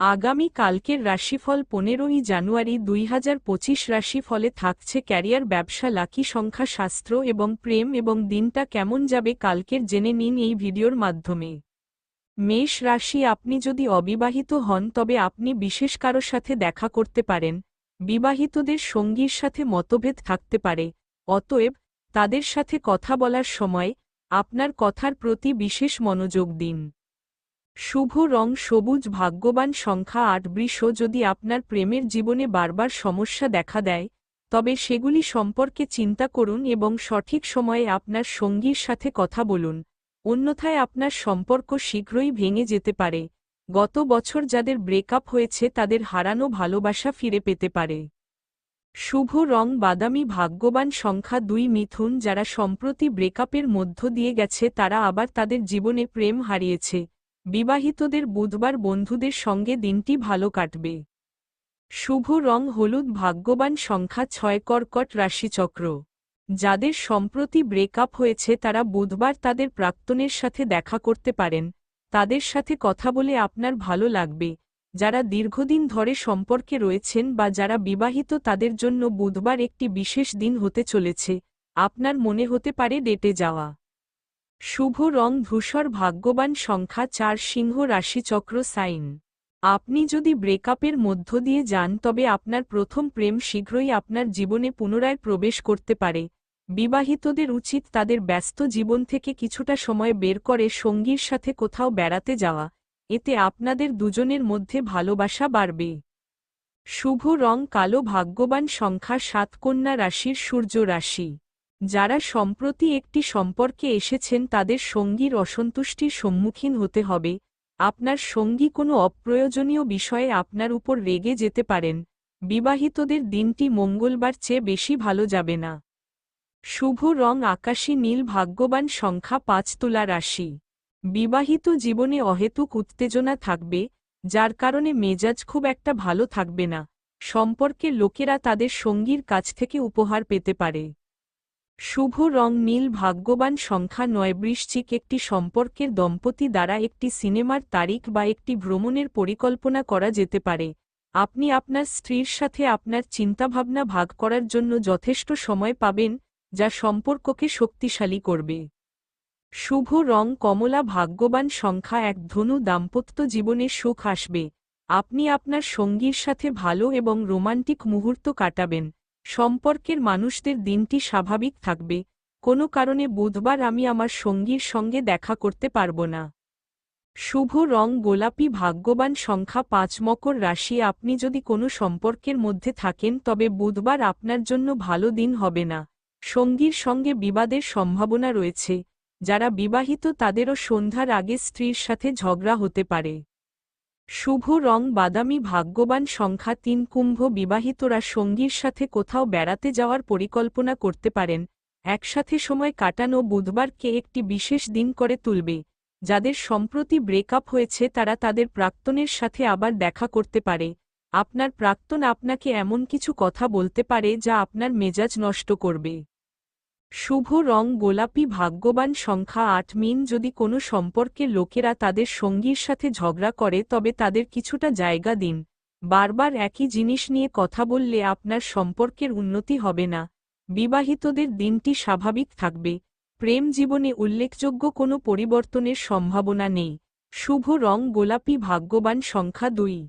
আগামী কালকের রাশিফল পনেরোই জানুয়ারি দুই হাজার পঁচিশ রাশিফলে থাকছে ক্যারিয়ার, ব্যবসা, লাকি সংখ্যা, শাস্ত্র এবং প্রেম এবং দিনটা কেমন যাবে কালকের জেনে নিন এই ভিডিওর মাধ্যমে। মেষ রাশি, আপনি যদি অবিবাহিত হন তবে আপনি বিশেষ কারও সাথে দেখা করতে পারেন, বিবাহিতদের সঙ্গীর সাথে মতভেদ থাকতে পারে, অতএব তাদের সাথে কথা বলার সময় আপনার কথার প্রতি বিশেষ মনোযোগ দিন। শুভ রং সবুজ ভাগ্যবান সংখ্যা আট বৃষ যদি আপনার প্রেমের জীবনে বারবার সমস্যা দেখা দেয়, তবে সেগুলি সম্পর্কে চিন্তা করুন এবং সঠিক সময়ে আপনার সঙ্গীর সাথে কথা বলুন। অন্যথায় আপনার সম্পর্ক শীঘ্রই ভেঙে যেতে পারে। গত বছর যাদের ব্রেকআপ হয়েছে তাদের হারানো ভালোবাসা ফিরে পেতে পারে। শুভ রং বাদামি ভাগ্যবান সংখ্যা দুই মিথুন যারা সম্প্রতি ব্রেকআপের মধ্য দিয়ে গেছে তারা আবার তাদের জীবনে প্রেম হারিয়েছে। বিবাহিতদের বুধবার বন্ধুদের সঙ্গে দিনটি ভালো কাটবে। শুভ রং হলুদ ভাগ্যবান সংখ্যা ছয় কর্কট রাশিচক্র। যাদের সম্প্রতি ব্রেকআপ হয়েছে তারা বুধবার তাদের প্রাক্তনের সাথে দেখা করতে পারেন, তাদের সাথে কথা বলে আপনার ভালো লাগবে। যারা দীর্ঘদিন ধরে সম্পর্কে রয়েছেন বা যারা বিবাহিত তাদের জন্য বুধবার একটি বিশেষ দিন হতে চলেছে, আপনার মনে হতে পারে ডেটে যাওয়া। শুভ রং ধূসর ভাগ্যবান সংখ্যা চার সিংহ রাশিচক্র সাইন। আপনি যদি ব্রেকআপের মধ্য দিয়ে যান, তবে আপনার প্রথম প্রেম শীঘ্রই আপনার জীবনে পুনরায় প্রবেশ করতে পারে। বিবাহিতদের উচিত তাদের ব্যস্ত জীবন থেকে কিছুটা সময় বের করে সঙ্গীর সাথে কোথাও বেড়াতে যাওয়া। এতে আপনাদের দুজনের মধ্যে ভালোবাসা বাড়বে। শুভ রং কালো ভাগ্যবান সংখ্যা সাত কন্যা রাশির সূর্য রাশি। যারা সম্প্রতি একটি সম্পর্কে এসেছেন তাদের সঙ্গীর অসন্তুষ্টির সম্মুখীন হতে হবে। আপনার সঙ্গী কোনো অপ্রয়োজনীয় বিষয়ে আপনার উপর রেগে যেতে পারেন। বিবাহিতদের দিনটি মঙ্গলবার চেয়ে বেশি ভালো যাবে না। শুভ রং আকাশী নীল ভাগ্যবান সংখ্যা পাঁচ তুলা রাশি। বিবাহিত জীবনে অহেতুক উত্তেজনা থাকবে, যার কারণে মেজাজ খুব একটা ভালো থাকবে না। সম্পর্কে লোকেরা তাদের সঙ্গীর কাছ থেকে উপহার পেতে পারে। শুভ রং নীল ভাগ্যবান সংখ্যা নয় বৃশ্চিক একটি সম্পর্কের দম্পতি দ্বারা একটি সিনেমার তারিখ বা একটি ভ্রমণের পরিকল্পনা করা যেতে পারে। আপনি আপনার স্ত্রীর সাথে আপনার চিন্তাভাবনা ভাগ করার জন্য যথেষ্ট সময় পাবেন, যা সম্পর্ককে শক্তিশালী করবে। শুভ রং কমলা ভাগ্যবান সংখ্যা এক ধনু দাম্পত্য জীবনে সুখ আসবে। আপনি আপনার সঙ্গীর সাথে ভালো এবং রোমান্টিক মুহূর্ত কাটাবেন। সম্পর্কের মানুষদের দিনটি স্বাভাবিক থাকবে। কোনো কারণে বুধবার আমি আমার সঙ্গীর সঙ্গে দেখা করতে পারব না। শুভ রং গোলাপি ভাগ্যবান সংখ্যা পাঁচ মকর রাশি। আপনি যদি কোনো সম্পর্কের মধ্যে থাকেন, তবে বুধবার আপনার জন্য ভালো দিন হবে না। সঙ্গীর সঙ্গে বিবাদের সম্ভাবনা রয়েছে। যারা বিবাহিত, তাদেরও সন্ধ্যার আগে স্ত্রীর সাথে ঝগড়া হতে পারে। শুভ রং বাদামি ভাগ্যবান সংখ্যা তিন কুম্ভ বিবাহিতরা সঙ্গীর সাথে কোথাও বেড়াতে যাওয়ার পরিকল্পনা করতে পারেন। একসাথে সময় কাটানো বুধবারকে একটি বিশেষ দিন করে তুলবে। যাদের সম্প্রতি ব্রেকআপ হয়েছে তারা তাদের প্রাক্তনের সাথে আবার দেখা করতে পারে। আপনার প্রাক্তন আপনাকে এমন কিছু কথা বলতে পারে যা আপনার মেজাজ নষ্ট করবে। শুভ রং গোলাপি ভাগ্যবান সংখ্যা আট মিন যদি কোনো সম্পর্কে লোকেরা তাদের সঙ্গীর সাথে ঝগড়া করে তবে তাদের কিছুটা জায়গা দিন। বারবার একই জিনিস নিয়ে কথা বললে আপনার সম্পর্কের উন্নতি হবে না। বিবাহিতদের দিনটি স্বাভাবিক থাকবে। প্রেম জীবনে উল্লেখযোগ্য কোনো পরিবর্তনের সম্ভাবনা নেই। শুভ রং গোলাপি ভাগ্যবান সংখ্যা দুই।